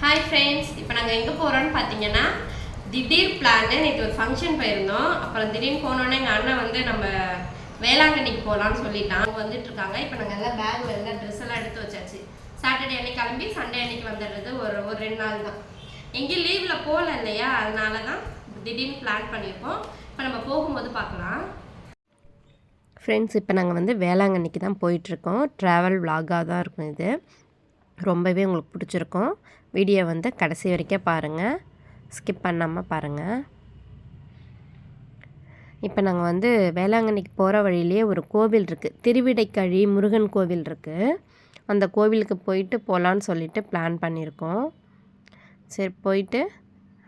Hi friends இப்போ நாங்கள் எங்கே போகிறோம்னு பார்த்தீங்கன்னா திடீர் பிளான் நேற்று ஒரு ஃபங்க்ஷன் போயிருந்தோம். அப்புறம் திடீர்னு போனோன்னே எங்கள் அண்ணன் வந்து நம்ம வேளாங்கண்ணிக்கு போகலான்னு சொல்லிட்டான். அவங்க வந்துட்டு இருக்காங்க. இப்போ நாங்கள் எல்லாம் பேக் எல்லாம் ட்ரெஸ் எல்லாம் எடுத்து வச்சாச்சு. சாட்டர்டே அன்னைக்கு கிளம்பி சண்டே அன்னைக்கு வந்துடுறது ஒரு ஒரு ரெண்டு நாள் தான். எங்கேயும் லீவில் போகல இல்லையா? அதனால தான் திடீர்னு பிளான் பண்ணியிருக்கோம். இப்போ நம்ம போகும்போது பார்க்கலாம். ஃப்ரெண்ட்ஸ் இப்போ நாங்கள் வந்து வேளாங்கண்ணிக்கு தான் போயிட்டுருக்கோம் ட்ராவல் விலாகாக தான் இருக்கும் இது. ரொம்பவே உங்களுக்கு பிடிச்சிருக்கும். வீடியோ வந்து கடைசி வரைக்கும் பாருங்கள் ஸ்கிப் பண்ணாமல் பாருங்கள் இப்போ நாங்கள் வந்து வேளாங்கண்ணிக்கு போகிற வழியிலே ஒரு கோவில் இருக்குது திருவிடைக்கழி முருகன் கோவில் இருக்குது அந்த கோவிலுக்கு போயிட்டு போகலான்னு சொல்லிட்டு பிளான் பண்ணியிருக்கோம் சரி போயிட்டு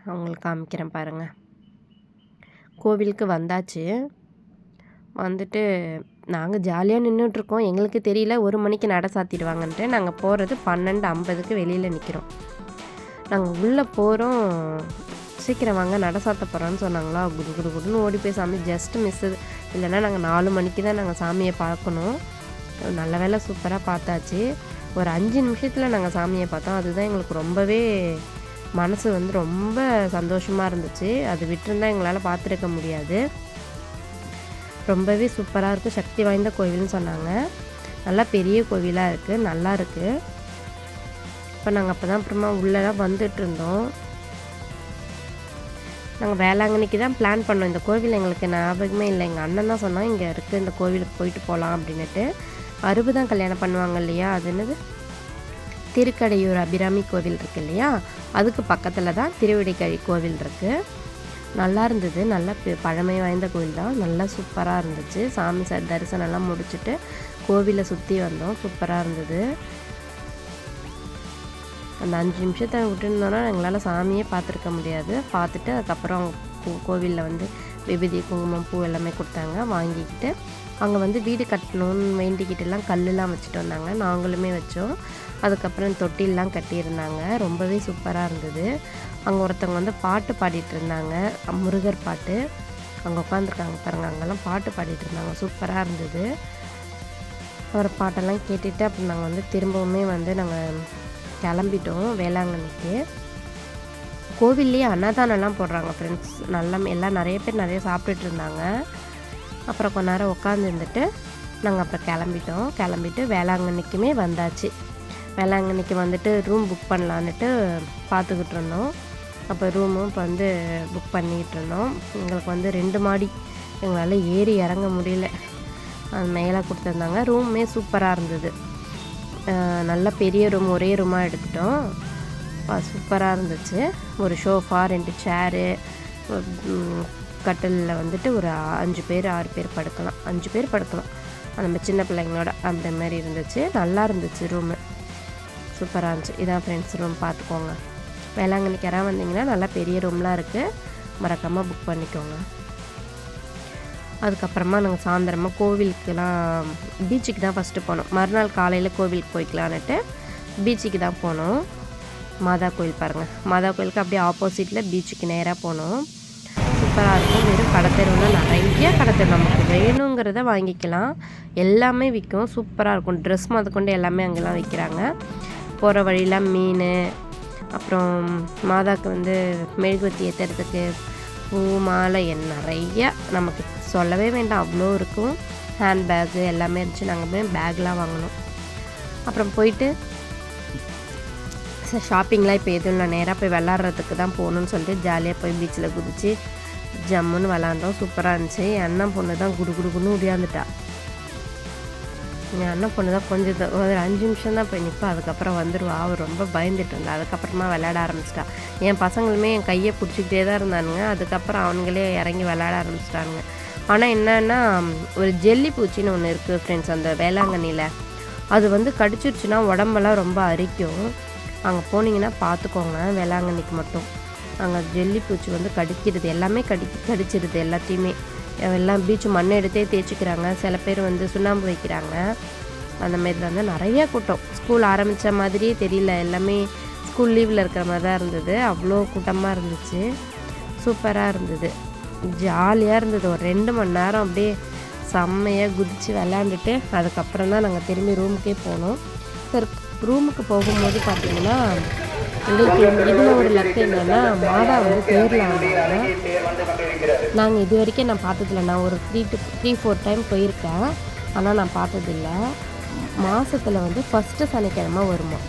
அவங்களுக்கு காமிக்கிறேன் பாருங்கள் கோவிலுக்கு வந்தாச்சு. வந்துட்டு நாங்கள் ஜாலியாக நின்றுட்டுருக்கோம் எங்களுக்கு தெரியல ஒரு மணிக்கு நட சாத்திடுவாங்கன்ட்டு நாங்கள் போகிறது பன்னெண்டு ஐம்பதுக்கு வெளியில் நிற்கிறோம் நாங்கள் உள்ளே போகிறோம் சீக்கிரம் வாங்க நட சாத்த போகிறோன்னு சொன்னாங்களா? குடு குடு குடுன்னு ஓடி போய் சாமி ஜஸ்ட் மிஸ்ஸு இல்லைன்னா நாங்கள் நாலு மணிக்கு தான் நாங்கள் சாமியை பார்க்கணும். நல்ல வேலை சூப்பராக பார்த்தாச்சு. ஒரு அஞ்சு நிமிஷத்தில் நாங்கள் சாமியை பார்த்தோம். அதுதான் எங்களுக்கு ரொம்பவே மனசு வந்து ரொம்ப சந்தோஷமாக இருந்துச்சு. அது விட்டுருந்தா எங்களால் பார்த்துருக்க முடியாது. ரொம்பவே சூப்பராக இருக்குது சக்தி வாய்ந்த கோவில்னு சொன்னாங்க. நல்லா பெரிய கோவிலாக இருக்குது நல்லா இருக்குது இப்போ நாங்கள் அப்போ தான் அப்புறமா உள்ளெல்லாம் வந்துட்டு இருந்தோம் நாங்கள் வேளாங்கண்ணிக்கு தான் பிளான் பண்ணோம். இந்த கோவில் எங்களுக்கு ஞாபகமே இல்லை. எங்கள் அண்ணன் தான் சொன்னோம் இங்கே இருக்குது இந்த கோவிலுக்கு போயிட்டு போகலாம் அப்படின்னுட்டு. அறுபது தான் கல்யாணம் பண்ணுவாங்க இல்லையா? அது என்னது? திருக்கடையூர் அபிராமி கோவில் இருக்கு இல்லையா? அதுக்கு பக்கத்தில் தான் திருவிடைக்கழி கோவில் இருக்குது நல்லா இருந்தது. நல்ல பழமை வாய்ந்த கோயில் தான். நல்லா சூப்பராக இருந்துச்சு. சாமி ச தரிசனம்லாம் முடிச்சுட்டு கோவிலை சுற்றி வந்தோம். சூப்பராக இருந்தது. அந்த அஞ்சு நிமிஷத்தை விட்டுருந்தோன்னா எங்களால் சாமியே பார்த்துருக்க முடியாது. பார்த்துட்டு அதுக்கப்புறம் கோவிலில் வந்து விபதி குங்குமம் பூ எல்லாமே கொடுத்தாங்க. வாங்கிக்கிட்டு அங்கே வந்து வீடு கட்டணும்னு வேண்டிக்கிட்டெல்லாம் கல்லுலாம் வச்சுட்டு வந்தாங்க. நாங்களுமே வச்சோம். அதுக்கப்புறம் தொட்டிலாம் கட்டியிருந்தாங்க. ரொம்பவே சூப்பராக இருந்தது. அங்கே ஒருத்தவங்க வந்து பாட்டு பாடிட்டு இருந்தாங்க. முருகர் பாட்டு. அங்கே உட்காந்துருக்காங்க பாருங்க அங்கெல்லாம் பாட்டு பாடிட்டு இருந்தாங்க. சூப்பராக இருந்தது. அவர் பாட்டெல்லாம் கேட்டுட்டு அப்புறம் நாங்கள் வந்து திரும்பவுமே வந்து நாங்கள் கிளம்பிட்டோம் வேளாங்கண்ணிக்கு. கோவில்லேயே அன்னதானம்லாம் போடுறாங்க ஃப்ரெண்ட்ஸ் நல்லா எல்லாம் நிறைய பேர் நிறைய சாப்பிட்டுட்டு இருந்தாங்க. அப்புறம் கொஞ்ச நேரம் உட்காந்துருந்துட்டு நாங்கள் அப்புறம் கிளம்பிட்டோம். கிளம்பிட்டு வேளாங்கண்ணிக்குமே வந்தாச்சு. வேளாங்கண்ணிக்கு வந்துட்டு ரூம் புக் பண்ணலான்னுட்டு பார்த்துக்கிட்டு இருந்தோம். அப்போ ரூமும் இப்போ வந்து புக் பண்ணிகிட்டு இருந்தோம் எங்களுக்கு வந்து ரெண்டு மாடி எங்களால் ஏறி இறங்க முடியல. அது மேலே கொடுத்துருந்தாங்க. ரூமே சூப்பராக இருந்தது. நல்ல பெரிய ரூம் ஒரே ரூமாக எடுத்துட்டோம். சூப்பராக இருந்துச்சு. ஒரு ஷோஃபா ரெண்டு சேரு கட்டிலில் வந்துட்டு ஒரு அஞ்சு பேர் ஆறு பேர் படுக்கலாம். அஞ்சு பேர் படுக்கலாம். நம்ம சின்ன பிள்ளைங்களோட அந்த மாதிரி இருந்துச்சு. நல்லா இருந்துச்சு ரூமு. சூப்பராக இருந்துச்சு. இதான் ஃப்ரெண்ட்ஸ் ரூம் பார்த்துக்கோங்க. வேளாங்கண்ணிக்கு யாராவது வந்தீங்கன்னா நல்லா பெரிய ரூம்லாம் இருக்குது மறக்காமல் புக் பண்ணிக்கோங்க. அதுக்கப்புறமா நாங்கள் சாயந்தரமாக கோவிலுக்குலாம் பீச்சுக்கு தான் ஃபஸ்ட்டு போனோம். மறுநாள் காலையில் கோவிலுக்கு போய்க்கலான்னுட்டு பீச்சுக்கு தான் போனோம். மாதா கோயில் பாருங்கள் மாதா கோயிலுக்கு அப்படியே ஆப்போசிட்டில் பீச்சுக்கு நேராக போனோம். சூப்பராக இருக்கும். வெறும் கடைத்தெருவில் நிறைய கடைத்தெரு நமக்கு வேணுங்கிறத வாங்கிக்கலாம். எல்லாமே விற்கும். சூப்பராக இருக்கும். ட்ரெஸ் முதற்கொண்டு எல்லாமே அங்கெல்லாம் விற்கிறாங்க. போகிற வழியில் மீன் அப்புறம் மாதாக்கு வந்து மெழுகுவத்தி ஏற்றுறதுக்கு பூ மாலை என் நிறைய நமக்கு சொல்லவே வேண்டாம். அவ்வளோ இருக்கும். ஹேண்ட்பேக்கு எல்லாமே இருந்துச்சு. நாங்கள் போய் பேக்லாம் வாங்கினோம். அப்புறம் போயிட்டு ஷாப்பிங்லாம் இப்போ எதுவும் இல்லை. நேராக போய் விளாட்றதுக்கு தான் போகணுன்னு சொல்லிட்டு ஜாலியாக போய் பீச்சில் குதிச்சு ஜம்முன்னு விளாண்டோம். சூப்பராக இருந்துச்சு. என் அண்ணன் பொண்ணு தான் குடு குடுக்குன்னு உடையாந்துட்டா என் அண்ணன் பொண்ணு தான் கொஞ்சம் ஒரு அஞ்சு நிமிஷம் தான் போய் நிற்பா அதுக்கப்புறம் வந்துடுவா அவள் ரொம்ப பயந்துட்டு இருந்தா. அதுக்கப்புறமா விளையாட ஆரம்பிச்சிட்டா. என் பசங்களுமே என் கையை பிடிச்சிக்கிட்டே தான் இருந்தானுங்க. அதுக்கப்புறம் அவனுங்களே இறங்கி விளையாட ஆரம்பிச்சிட்டானுங்க. ஆனால் என்னன்னா ஒரு ஜெல்லி பூச்சின்னு ஒன்று இருக்குது ஃப்ரெண்ட்ஸ் அந்த வேளாங்கண்ணியில் அது வந்து கடிச்சிருச்சுன்னா உடம்பெல்லாம் ரொம்ப அரிக்கும். அங்கே போனீங்கன்னா பார்த்துக்கோங்க வேளாங்கண்ணிக்கு மட்டும். அங்கே ஜெல்லி பூச்சி வந்து கடிக்கிறது எல்லாமே கடி கடிச்சிருது எல்லாத்தையுமே. எல்லாம் பீச் மண்ணை எடுத்தே தேய்ச்சிக்கிறாங்க. சில பேர் வந்து சுண்ணாம்பு வைக்கிறாங்க. அந்த மாதிரி வந்து நிறைய கூட்டம். ஸ்கூல் ஆரம்பித்த மாதிரியே தெரியல. எல்லாமே ஸ்கூல் லீவில் இருக்கிற மாதிரி தான் இருந்தது. அவ்வளோ கூட்டமாக இருந்துச்சு. சூப்பராக இருந்தது. ஜாலியாக இருந்தது. ஒரு ரெண்டு மணி நேரம் அப்படியே செம்மையாக குதித்து விளாண்டுட்டு அதுக்கப்புறம் தான் நாங்கள் திரும்பி ரூமுக்கே போனோம். சரி ரூமுக்கு போகும்போது பார்த்திங்கன்னா எங்களுக்கு இதில் ஒரு லக்கு என்னென்னா மாதா வந்து தேரில் வந்தாங்க நாங்கள் இது வரைக்கும் நான் பார்த்ததில்ல. நான் ஒரு three to three four time போயிருக்கேன். ஆனால் நான் பார்த்ததில்ல. மாதத்தில் வந்து ஃபஸ்ட்டு சனிக்கிழமை வருமா?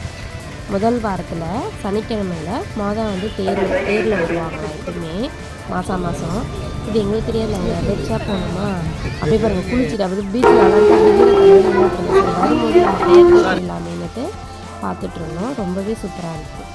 முதல் வாரத்தில் சனிக்கிழமையில் மாதா வந்து தேர் தேரில் வருவாங்க எப்பவுமே மாதம் மாதம் இது எங்களுக்கு தெரியாது நாங்கள் எதாச்சா போனோமா அப்படியே பாருங்கள் குளிச்சுட்டு அப்படி பீச்சில் விளாண்டு வரும்போது நம்ம தேர் ரொம்பவே சூப்பராக இருக்குது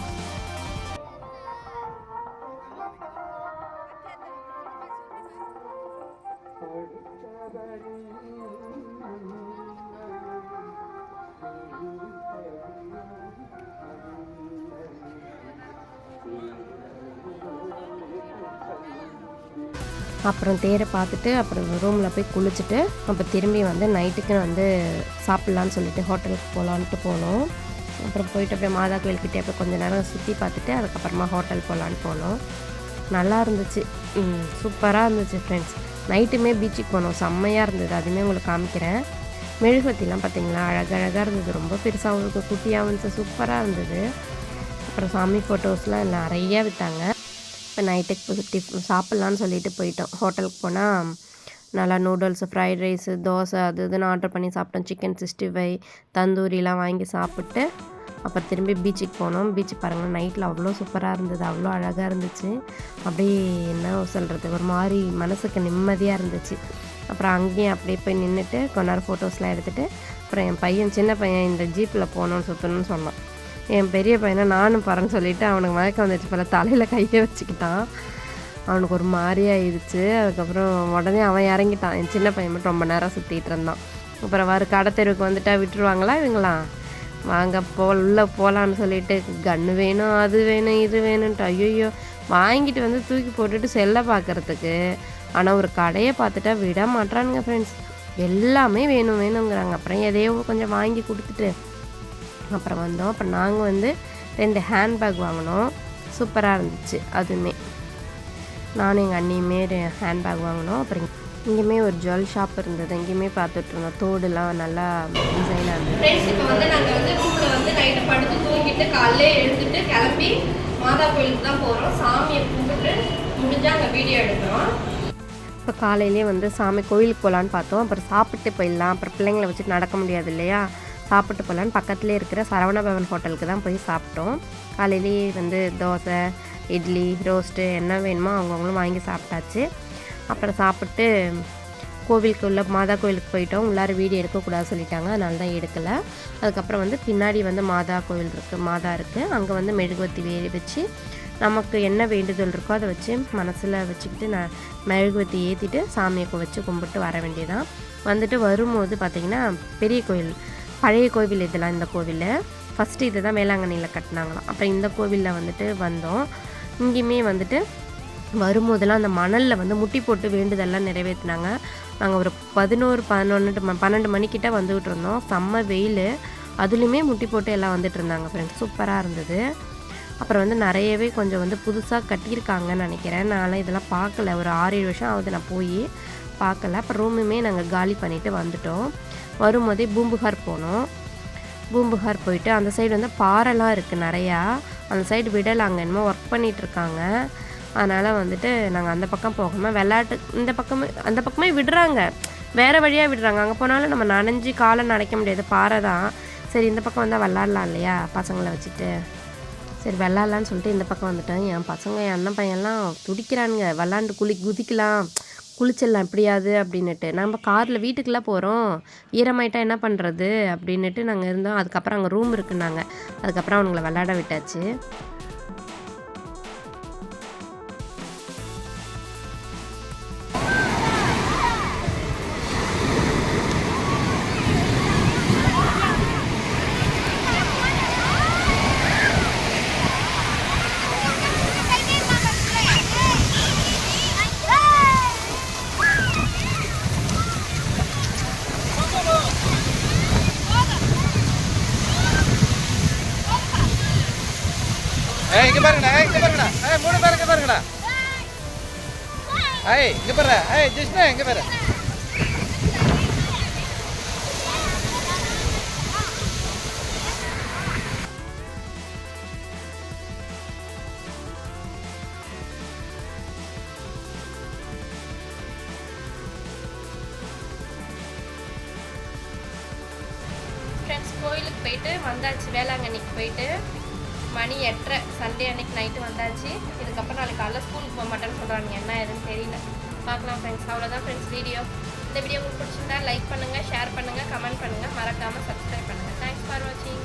அப்புறம் தேரை பார்த்துட்டு அப்புறம் ரூமில் போய் குளிச்சுட்டு அப்போ திரும்பி வந்து நைட்டுக்கு வந்து சாப்பிட்லான்னு சொல்லிட்டு ஹோட்டலுக்கு போகலான்ட்டு போனோம். அப்புறம் போயிட்டு அப்படியே மாதா கோயில்கிட்டே போய் கொஞ்சம் நேரம் சுற்றி பார்த்துட்டு அதுக்கப்புறமா ஹோட்டல் போகலான்னு போனோம். நல்லா இருந்துச்சு. சூப்பராக இருந்துச்சு ஃப்ரெண்ட்ஸ் நைட்டுமே பீச்சுக்கு போனோம். செம்மையாக இருந்தது. அதுவுமே உங்களுக்கு காமிக்கிறேன். மெழுகுவத்திலாம் பார்த்தீங்களா? அழகழகாக இருந்தது. ரொம்ப பெருசாகவும் இருக்குது குட்டியாகவும் இருந்துச்சு. சூப்பராக இருந்தது. அப்புறம் சாமி ஃபோட்டோஸ்லாம் நிறையா விற்றாங்க இப்போ நைட்டுக்கு டிஃப் சாப்பிட்லான்னு சொல்லிட்டு போயிட்டோம். ஹோட்டலுக்கு போனால் நல்லா நூடுல்ஸ் ஃப்ரைட் ரைஸு தோசை அது இதுன்னு ஆர்டர் பண்ணி சாப்பிட்டோம். சிக்கன் சிக்ஸ்டி ஃபைவ் தந்தூரிலாம் வாங்கி சாப்பிட்டு அப்புறம் திரும்பி பீச்சுக்கு போனோம். பீச் பாருங்கள் நைட்டில் அவ்வளோ சூப்பராக இருந்தது. அவ்வளோ அழகாக இருந்துச்சு. அப்படியே என்ன சொல்கிறது ஒரு மாதிரி மனசுக்கு நிம்மதியாக இருந்துச்சு. அப்புறம் அங்கேயும் அப்படியே போய் நின்றுட்டு கொஞ்ச நேரம் ஃபோட்டோஸ்லாம் எடுத்துகிட்டு அப்புறம் என் பையன் சின்ன பையன் இந்த ஜீப்பில் போகணுன்னு சுற்றணும்னு சொன்னான். என் பெரிய பையனை நானும் பறன்னு சொல்லிவிட்டு அவனுக்கு மயக்கம் வந்துச்சு போல் தலையில் கையை வச்சுக்கிட்டான். அவனுக்கு ஒரு மாதிரி ஆயிடுச்சு அதுக்கப்புறம் உடனே அவன் இறங்கிட்டான். என் சின்ன பையன் மட்டும் ரொம்ப நேரம் சுற்றிட்டு இருந்தான். அப்புறம் வர கடை தெருவுக்கு வந்துட்டா விட்டுருவாங்களா இவங்களாம்? வாங்க போ உள்ளே போகலான்னு சொல்லிட்டு கன்று வேணும் அது வேணும் இது வேணும்ன்ட்டு ஐயோ வாங்கிட்டு வந்து தூக்கி போட்டுட்டு செல்லை பார்க்குறதுக்கு. ஆனால் ஒரு கடையை பார்த்துட்டா விட மாட்டானுங்க ஃப்ரெண்ட்ஸ் எல்லாமே வேணும் வேணுங்கிறாங்க அப்புறம் எதையோ கொஞ்சம் வாங்கி கொடுத்துட்டு. அப்புறம் வந்தோம். அப்புறம் நாங்கள் வந்து ரெண்டு ஹேண்ட்பேக் வாங்கினோம். சூப்பராக இருந்துச்சு. அதுவுமே. நானும் எங்கள் அண்ணியுமே ஹேண்ட்பேக் வாங்கினோம். அப்புறம் இங்கேயுமே ஒரு ஜுவல் ஷாப் இருந்தது. இங்கேயுமே பார்த்துட்டு இருந்தோம். தோடுலாம் நல்லா டிசைனாக இருந்தது. இப்போ வந்து நாங்கள் வந்து ரூமில் வந்து நைட்டு படுத்து தூங்கிட்டு காலையில எழுந்துட்டு கிளம்பி மாதா கோயிலுக்கு தான் போகிறோம் சாமியை கும்பிட்டு முடிஞ்சா அங்கே வீடியோ எடுக்கிறோம். இப்போ காலையிலே வந்து சாமி கோயிலுக்கு போகலான்னு பார்த்தோம். அப்புறம் சாப்பிட்டு போயிடலாம். அப்புறம் பிள்ளைங்களை வச்சுட்டு நடக்க முடியாது இல்லையா? சாப்பிட்டு போகலான்னு பக்கத்துலேயே இருக்கிற சரவணபவன் ஹோட்டலுக்கு தான் போய் சாப்பிட்டோம். காலையிலேயே வந்து தோசை இட்லி ரோஸ்ட்டு என்ன வேணுமோ அவங்கவுங்களும் வாங்கி சாப்பிட்டாச்சு. அப்புறம் சாப்பிட்டு கோவிலுக்கு உள்ள மாதா கோவிலுக்கு போயிட்டோம். உள்ளார வீடியோ எடுக்கக்கூடாது சொல்லிட்டாங்க. அதனால தான் எடுக்கலை. அதுக்கப்புறம் வந்து பின்னாடி வந்து மாதா கோவில் இருக்குது மாதா இருக்குது அங்கே வந்து மெழுகுவத்தி வே வச்சு நமக்கு என்ன வேண்டுதல் இருக்கோ அதை வச்சு மனசில் வச்சுக்கிட்டு நான் மெழுகுவத்தி ஏற்றிட்டு சாமியை வச்சு கும்பிட்டு வர வேண்டியதான் வந்துட்டு வரும்போது பார்த்திங்கன்னா பெரிய கோயில் பழைய கோவில் இதெல்லாம் இந்த கோவில். ஃபஸ்ட்டு இது தான் வேளாங்கண்ணியில் கட்டினாங்களாம். அப்புறம் இந்த கோவிலில் வந்துட்டு வந்தோம். இங்கேயுமே வந்துட்டு வரும்போதெல்லாம் அந்த மணலில் வந்து முட்டி போட்டு வேண்டுதெல்லாம் நிறைவேற்றினாங்க நாங்கள் ஒரு பதினோரு பதினொன்று பன்னெண்டு மணிக்கிட்ட வந்துக்கிட்டு இருந்தோம் செம்ம வெயில். அதுலேயுமே முட்டி போட்டு எல்லாம் வந்துட்டு இருந்தாங்க ஃப்ரெண்ட்ஸ் சூப்பராக இருந்தது. அப்புறம் வந்து நிறையவே கொஞ்சம் வந்து புதுசாக கட்டியிருக்காங்கன்னு நினைக்கிறேன். நான்லாம் இதெல்லாம் பார்க்கல. ஒரு ஆறு ஏழு வருஷம் ஆகுது நான் போய் பார்க்கல. அப்புறம் ரூமுமே நாங்கள் காலி பண்ணிவிட்டு வந்துட்டோம். வரும்போதே பூம்புகார் போனோம். பூம்புகார் போயிட்டு அந்த சைடு வந்து பாறைலாம் இருக்குது நிறையா. அந்த சைடு விடலாங்க என்னமோ ஒர்க் பண்ணிகிட்ருக்காங்க அதனால் வந்துட்டு நாங்கள் அந்த பக்கம் போகாமல் விளையாட்டு இந்த பக்கமே அந்த பக்கமே விடுறாங்க. வேறு வழியாக விடுறாங்க. அங்கே போனாலும் நம்ம நனைஞ்சு காலை நனைக்க முடியாது. பாறை தான். சரி இந்த பக்கம் வந்தால் விளாட்லாம் இல்லையா? பசங்களை வச்சுட்டு. சரி விளாட்லான்னு சொல்லிட்டு இந்த பக்கம் வந்துட்டேன். என் பசங்க என் அண்ணன் பையன்லாம் துடிக்கிறானுங்க. விளாண்டு குளி குதிக்கலாம். குளிச்சிடலாம் எப்படியாது அப்படின்னுட்டு. நம்ம காரில் வீட்டுக்குள்ளே போகிறோம் ஈரமாயிட்டா என்ன பண்ணுறது அப்படின்னுட்டு நாங்கள் இருந்தோம். அதுக்கப்புறம் அங்கே ரூம் இருக்குன்னாங்க. அதுக்கப்புறம் அவனுங்களை விளாட விட்டாச்சு. ஐய் இங்கே பாரு. ஐய் ஜெஷ்னா எங்கே பாரு. கோயிலுக்கு போயிட்டு வந்தாச்சு. வேளாங்கண்ணிக்கு போயிட்டு. மணி எட்டரை. சண்டே அன்னைக்கு நைட்டு வந்தாச்சு. இதுக்கப்புறம் நாளைக்கு காலைல ஸ்கூலுக்கு போக மாட்டேன்னு சொல்கிறாங்க என்ன ஏதுன்னு தெரியல. பார்க்கலாம் ஃப்ரெண்ட்ஸ் அவ்வளோதான் ஃப்ரெண்ட்ஸ் வீடியோ இந்த வீடியோ உங்களுக்கு பிடிச்சிருந்தா லைக் பண்ணுங்கள் ஷேர் பண்ணுங்கள் கமெண்ட் பண்ணுங்கள் மறக்காமல் சப்ஸ்கிரைப் பண்ணுங்கள் தேங்க்ஸ் ஃபார் வாட்சிங்